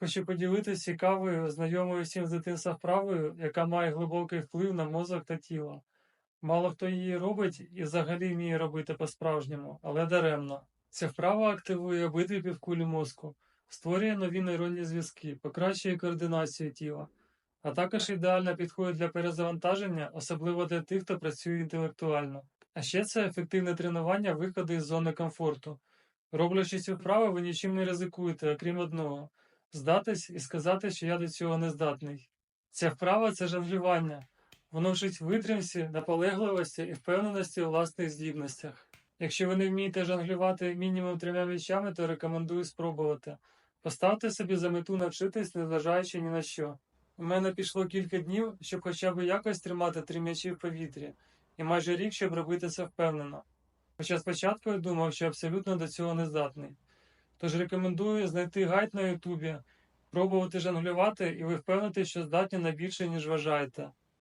Хочу поділитися цікавою, знайомою всім з дитинства вправою, яка має глибокий вплив на мозок та тіло. Мало хто її робить і взагалі вміє робити по-справжньому, але даремно. Ця вправа активує обидві півкулі мозку, створює нові нейронні зв'язки, покращує координацію тіла, а також ідеально підходить для перезавантаження, особливо для тих, хто працює інтелектуально. А ще це ефективне тренування виходу із зони комфорту. Роблячи цю вправу, ви нічим не ризикуєте, окрім одного здатись і сказати, що я до цього не здатний. Ця вправа це жонглювання. Воно вчить витримці, наполегливості і впевненості у власних здібностях. Якщо ви не вмієте жонглювати мінімум трьома м'ячами, то рекомендую спробувати. Поставте собі за мету навчитись, незважаючи ні на що. У мене пішло кілька днів, щоб хоча б якось тримати три м'ячі в повітрі, і майже рік, щоб робити це впевнено. Хоча спочатку я думав, що абсолютно до цього не здатний. Тож рекомендую знайти гайд на Ютубі, пробувати жонглювати, і ви впевнитесь, що здатні на більше, ніж вважаєте.